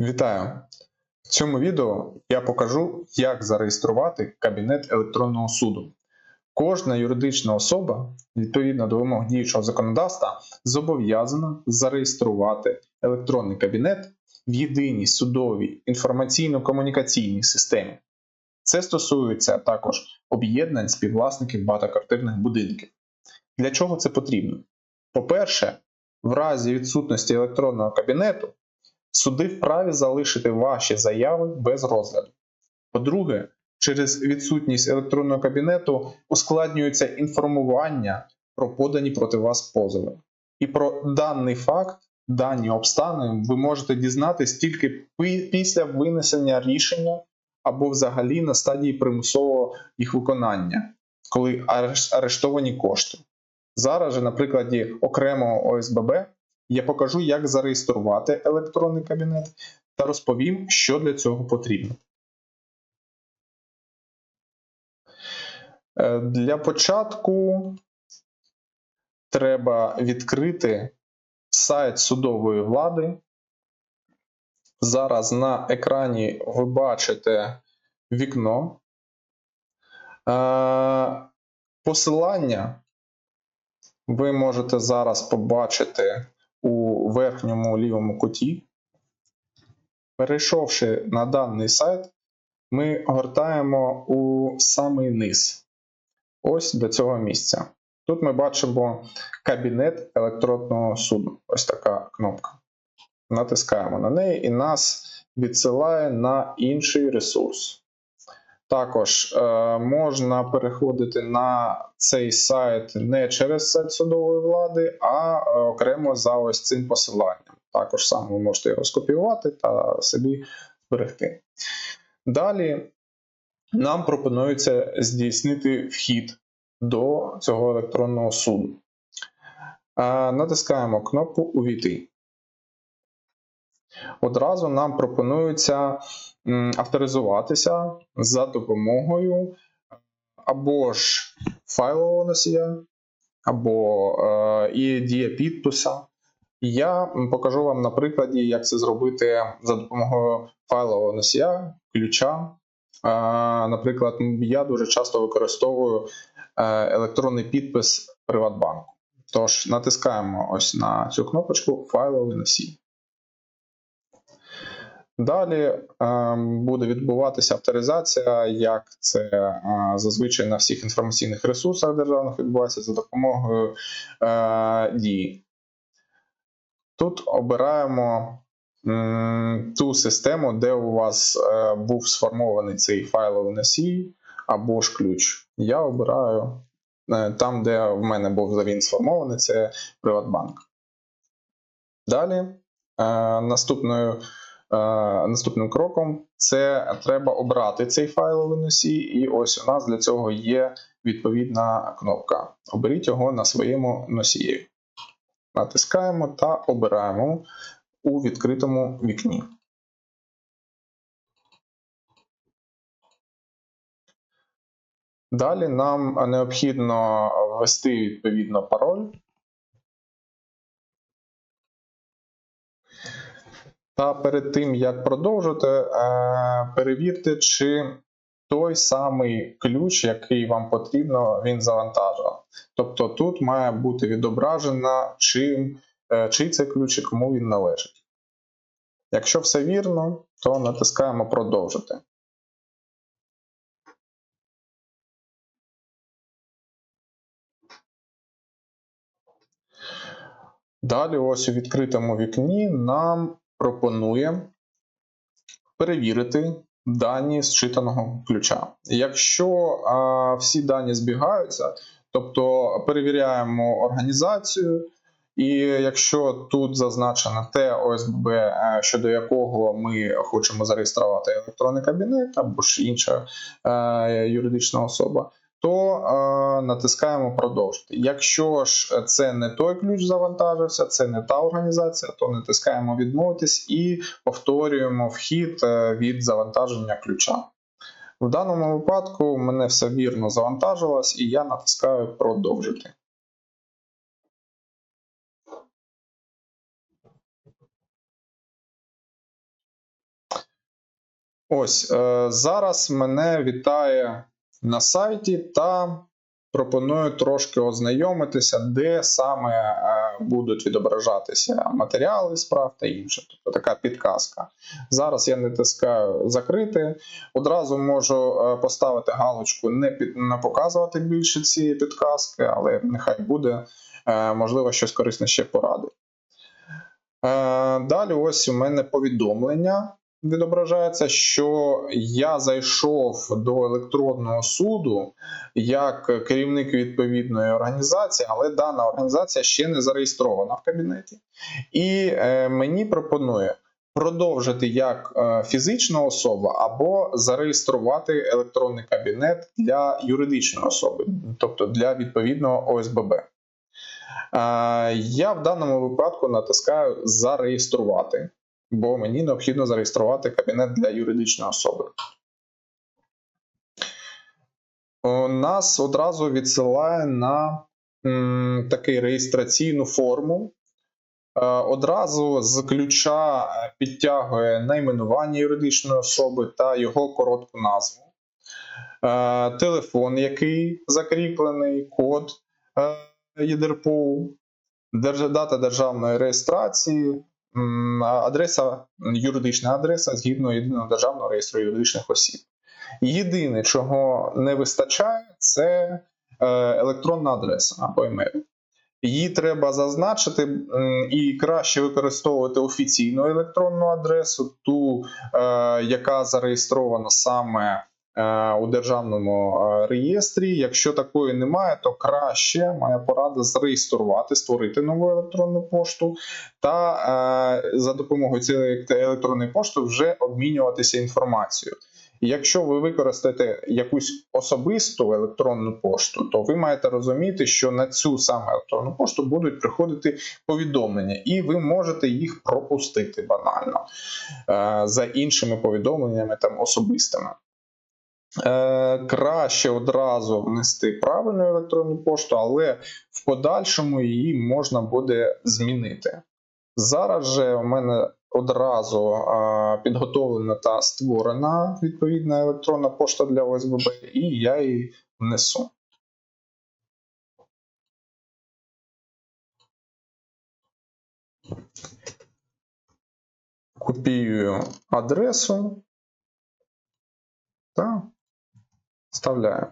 Вітаю! В цьому відео я покажу, як зареєструвати кабінет електронного суду. Кожна юридична особа, відповідно до вимог діючого законодавства, зобов'язана зареєструвати електронний кабінет в єдиній судовій інформаційно-комунікаційній системі. Це стосується також об'єднань співвласників багатоквартирних будинків. Для чого це потрібно? По-перше, в разі відсутності електронного кабінету суди вправі залишити ваші заяви без розгляду. По-друге, через відсутність електронного кабінету ускладнюється інформування про подані проти вас позови. І про даний факт, дані обставини ви можете дізнатись тільки після винесення рішення або взагалі на стадії примусового їх виконання, коли арештовані кошти. Зараз же на прикладі окремого ОСББ я покажу, як зареєструвати електронний кабінет та розповім, що для цього потрібно. Е, Для початку треба відкрити сайт судової влади. Зараз на екрані ви бачите вікно. Е, Посилання ви можете зараз побачити у верхньому лівому куті. Перейшовши на даний сайт, ми гортаємо у самий низ. Ось до цього місця. Тут ми бачимо кабінет електронного суду. Ось така кнопка. Натискаємо на неї і нас відсилає на інший ресурс. Також е, можна переходити на цей сайт не через сайт судової влади, а е, окремо за ось цим посиланням. Також саме ви можете його скопіювати та собі зберегти. Далі нам пропонується здійснити вхід до цього електронного суду. Е, натискаємо кнопку Увійти. Одразу нам пропонується авторизуватися за допомогою або ж файлового носія, або е, і дія підписа. Я покажу вам на прикладі, як це зробити за допомогою файлового носія, ключа. Е, Наприклад, я дуже часто використовую е, електронний підпис Приватбанку. Тож натискаємо ось на цю кнопочку файловий носій. Далі е, буде відбуватися авторизація, як це е, зазвичай на всіх інформаційних ресурсах державних відбувається за допомогою е, дії. Тут обираємо ту систему, де у вас був сформований цей файловий носій або ж ключ. Я обираю там, де в мене був він сформований, це Приватбанк. Далі наступною Наступним кроком це треба обрати цей файловий носій, і ось у нас для цього є відповідна кнопка. Оберіть його на своєму носії. Натискаємо та обираємо у відкритому вікні. Далі нам необхідно ввести відповідно пароль. Та перед тим, як продовжити, е, перевірте, чи той самий ключ, який вам потрібно, він завантажував. Тобто тут має бути відображено, чим, е, чий це ключ і кому він належить. Якщо все вірно, то натискаємо продовжити. Далі, ось у відкритому вікні, нам пропонує перевірити дані зчитаного ключа. Якщо а, всі дані збігаються, тобто перевіряємо організацію, і якщо тут зазначено те ОСББ, е, щодо якого ми хочемо зареєструвати електронний кабінет або ж інша е, юридична особа, то е, натискаємо продовжити. Якщо ж це не той ключ завантажився, це не та організація, то натискаємо відмовитись і повторюємо вхід е, від завантаження ключа. В даному випадку мене все вірно завантажилось, і я натискаю продовжити. Ось е, зараз мене вітає на сайті та пропоную трошки ознайомитися, де саме е, будуть відображатися матеріали справ та інше. Тобто така підказка. Зараз я натискаю закрити. Одразу можу е, поставити галочку, не, під, не показувати більше цієї підказки, але нехай буде, е, можливо, щось корисне ще порадить. Далі, ось у мене повідомлення відображається, що я зайшов до електронного суду як керівник відповідної організації, але дана організація ще не зареєстрована в кабінеті. І е, мені пропонує продовжити як е, фізична особа або зареєструвати електронний кабінет для юридичної особи, тобто для відповідного ОСББ. Е, Я в даному випадку натискаю зареєструвати, бо мені необхідно зареєструвати кабінет для юридичної особи. Нас одразу відсилає на м, таку реєстраційну форму. Е, Одразу з ключа е, підтягує найменування юридичної особи та його коротку назву, Е, телефон, який закріплений, код е, ЄДРПО, дата державної реєстрації, адреса, юридична адреса згідно єдиного державного реєстру юридичних осіб. Єдине, чого не вистачає, це е, електронна адреса або емейл. Її треба зазначити і краще використовувати офіційну електронну адресу, ту, е, яка зареєстрована саме у державному е, реєстрі. Якщо такої немає, то краще моя порада зареєструвати, створити нову електронну пошту та е, за допомогою цієї електронної пошти вже обмінюватися інформацією. Якщо ви використаєте якусь особисту електронну пошту, то ви маєте розуміти, що на цю саме електронну пошту будуть приходити повідомлення, і ви можете їх пропустити банально е, за іншими повідомленнями там особистими. Е, краще одразу внести правильну електронну пошту, але в подальшому її можна буде змінити. Зараз же у мене одразу підготовлена та створена відповідна електронна пошта для ОСББ, і я її внесу. Копіюю адресу та вставляю.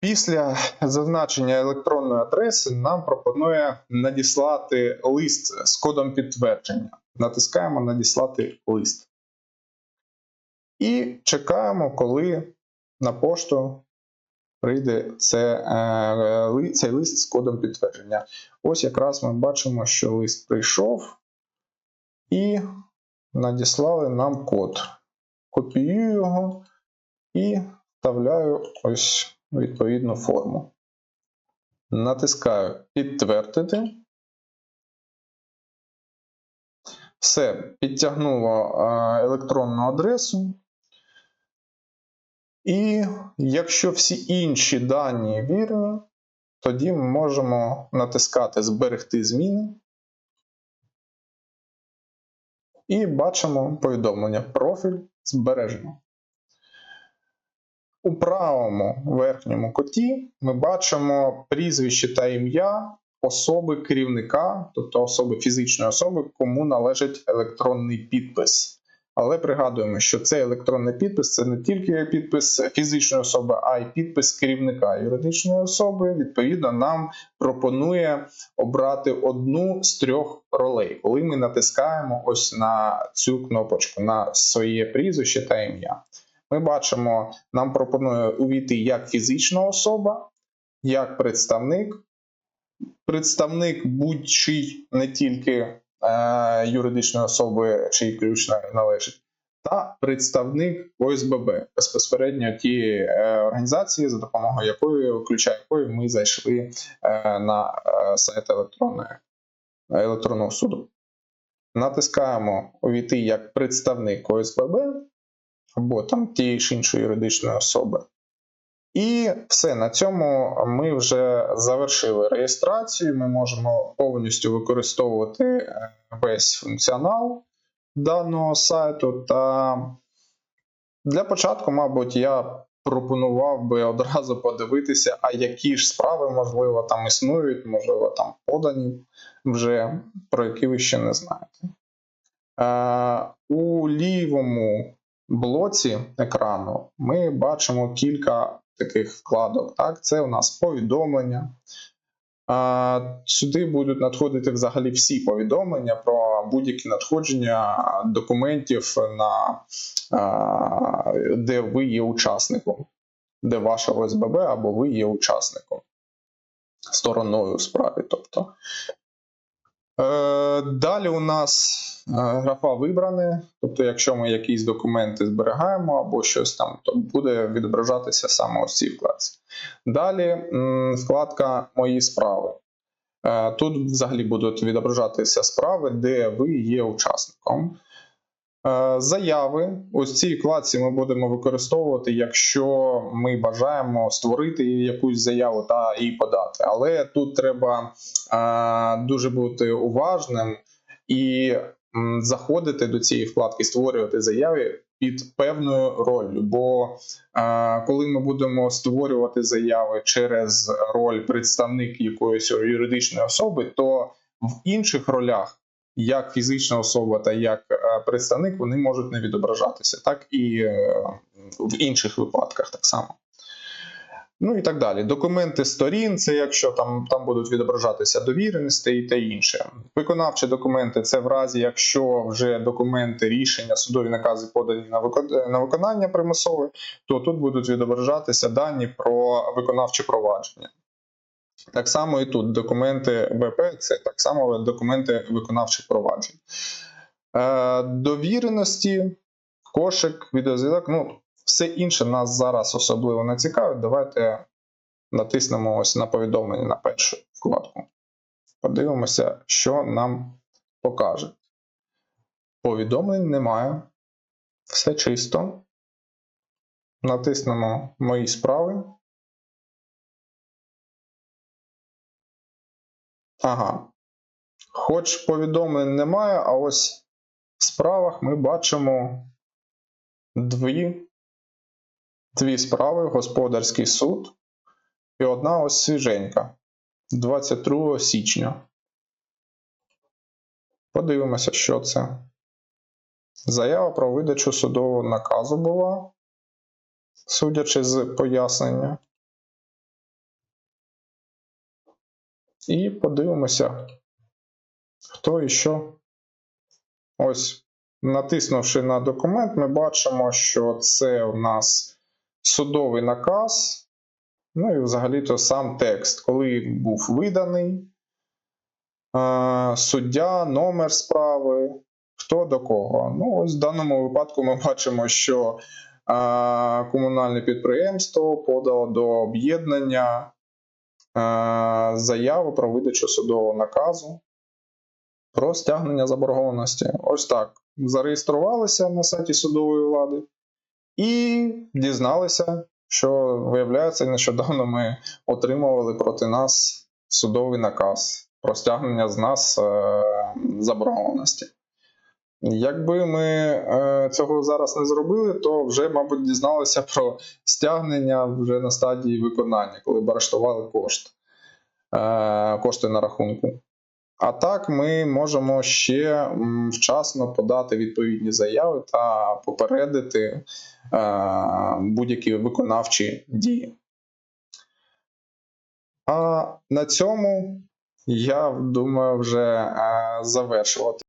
Після зазначення електронної адреси нам пропонує надіслати лист з кодом підтвердження. Натискаємо Надіслати лист. І чекаємо, коли на пошту прийде це, е, цей лист з кодом підтвердження. Ось якраз ми бачимо, що лист прийшов і надіслали нам код. Копіюю його і вставляю ось відповідну форму. Натискаю Підтвердити. Все, підтягнуло електронну адресу. І якщо всі інші дані вірні, тоді ми можемо натискати Зберегти зміни. І бачимо повідомлення профіль збережено. У правому верхньому коті ми бачимо прізвище та ім'я особи керівника, тобто особи фізичної особи, кому належить електронний підпис. Але пригадуємо, що цей електронний підпис це не тільки підпис фізичної особи, а й підпис керівника юридичної особи. Відповідно, нам пропонує обрати одну з трьох ролей, коли ми натискаємо ось на цю кнопочку на своє прізвище та ім'я. Ми бачимо, нам пропонує увійти як фізична особа, як представник. Представник будь-чий не тільки е, юридичної особи, чий ключна належить, та представник ОСББ безпосередньо тієї е, організації, за допомогою якої ключа якої ми зайшли е, на е, сайт електронної, електронного суду. Натискаємо увійти як представник ОСББ або там тієї ж іншої юридичної особи. І все, на цьому ми вже завершили реєстрацію. Ми можемо повністю використовувати е, весь функціонал даного сайту та Для початку, мабуть, я пропонував би одразу подивитися, а які ж справи, можливо, там існують, можливо, там подані вже, про які ви ще не знаєте. Е, у лівому блоці екрану ми бачимо кілька таких вкладок. Так? Це у нас повідомлення. Сюди будуть надходити взагалі всі повідомлення про будь-які надходження документів, на, де ви є учасником, де ваше ОСББ або ви є учасником, стороною справі. Тобто. Е, Далі у нас графа вибране. Тобто, якщо ми якісь документи зберігаємо або щось там, то буде відображатися саме ось цій вкладці. Далі вкладка Мої справи. Е, Тут взагалі будуть відображатися справи, де ви є учасником. Е, Заяви. Ось цій вкладці ми будемо використовувати, якщо ми бажаємо створити якусь заяву та її подати. Але тут треба е, дуже бути уважним і заходити до цієї вкладки, створювати заяви під певною ролью. Бо е, коли ми будемо створювати заяви через роль представник якоїсь юридичної особи, то в інших ролях як фізична особа та як е, представник, вони можуть не відображатися, так і е, в інших випадках так само. Ну і так далі. Документи сторін, це якщо там там будуть відображатися довіреності і те інше. Виконавчі документи це в разі, якщо вже документи, рішення, судові накази подані на виконання примусове, то тут будуть відображатися дані про виконавче провадження. Так само і тут документи ВП це так само документи виконавчих проваджень. Е, довіреності, кошик, відеозв'язок. Ну, все інше нас зараз особливо не цікавить. Давайте натиснемо ось на повідомлення на першу вкладку. Подивимося, що нам покаже. Повідомлень немає. Все чисто. Натиснемо Мої справи. Ага. Хоч повідомлень немає, а ось в справах ми бачимо дві, дві справи: Господарський суд і одна ось свіженька 22 січня. Подивимося, що це. Заява про видачу судового наказу була, судячи з пояснення. І подивимося, хто і що. Ось, натиснувши на документ, ми бачимо, що це у нас судовий наказ. Ну і взагалі-то сам текст, коли був виданий, е, суддя, номер справи, хто до кого. Ну, ось в даному випадку ми бачимо, що е, комунальне підприємство подало до об'єднання е, заяву про видачу судового наказу про стягнення заборгованості. Ось так. Зареєструвалися на сайті судової влади і дізналися, що, виявляється, нещодавно ми отримували проти нас судовий наказ про стягнення з нас е, заборгованості. Якби ми е, цього зараз не зробили, то вже, мабуть, дізналися про стягнення вже на стадії виконання, коли б арештували кошти, е, кошти на рахунку. А так, ми можемо ще вчасно подати відповідні заяви та попередити е, будь-які виконавчі дії. А на цьому я думаю вже е, завершувати.